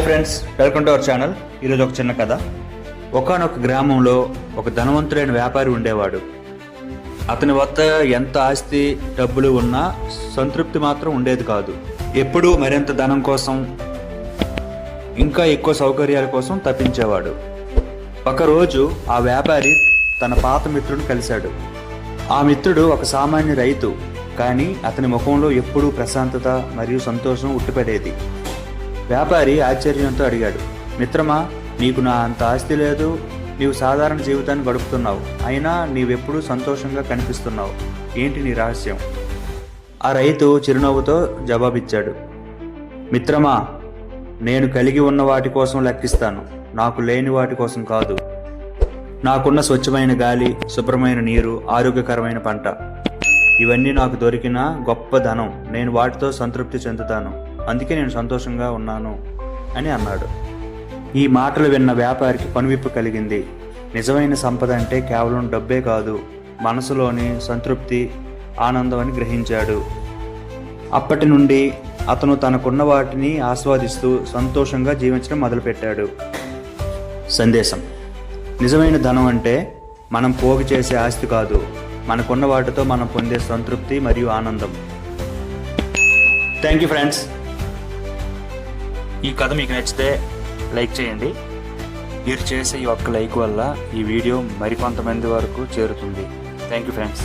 Friends welcome to our channel. ఈరోజు ఒక చిన్న కథ. ఒకనొక గ్రామంలో ఒక ధనవంతుడైన వ్యాపారి ఉండేవాడు. అతని వద్ద ఎంత ఆస్తి డబ్బులు ఉన్నా సంతృప్తి మాత్రం ఉండేది కాదు. ఎప్పుడూ మరింత ధనం కోసం ఇంకా ఎక్కువ సౌకర్యాల కోసం తప్పించేవాడు. ఒకరోజు ఆ వ్యాపారి తన పాత మిత్రుడిని కలిశాడు. ఆ మిత్రుడు ఒక సామాన్య రైతు కానీ అతని ముఖంలో ఎప్పుడూ ప్రశాంతత మరియు సంతోషం ఉట్టిపడేది. వ్యాపారి ఆశ్చర్యంతో అడిగాడు మిత్రమా నీకు నా అంత ఆస్తి లేదు. నీవు సాధారణ జీవితాన్ని గడుపుతున్నావు. అయినా నీవెప్పుడూ సంతోషంగా కనిపిస్తున్నావు. ఏంటి నీ రహస్యం? ఆ రైతు చిరునవ్వుతో జవాబిచ్చాడు మిత్రమా నేను కలిగి ఉన్న వాటి కోసం లెక్కిస్తాను. నాకు లేని వాటి కోసం కాదు. నాకున్న స్వచ్ఛమైన గాలి శుభ్రమైన నీరు ఆరోగ్యకరమైన పంట. ఇవన్నీ నాకు దొరికిన గొప్ప ధనం. నేను వాటితో సంతృప్తి చెందుతాను. అందుకే నేను సంతోషంగా ఉన్నాను అని అన్నాడు. ఈ మాటలు విన్న వ్యాపారికి పనువిప్పు కలిగింది. నిజమైన సంపద అంటే కేవలం డబ్బే కాదు మనసులోని సంతృప్తి ఆనందం అని గ్రహించాడు. అప్పటి నుండి అతను తనకున్న వాటిని ఆస్వాదిస్తూ సంతోషంగా జీవించడం మొదలుపెట్టాడు. సందేశం. నిజమైన ధనం అంటే మనం పోగు చేసే ఆస్తి కాదు మనకున్న వాటితో మనం పొందే సంతృప్తి మరియు ఆనందం. Thank you friends. ఈ కథ మీకు నచ్చితే లైక్ చేయండి. మీరు చేసే ఈ ఒక్క లైక్ వల్ల ఈ వీడియో మరికొంతమంది వరకు చేరుతుంది. Thank you friends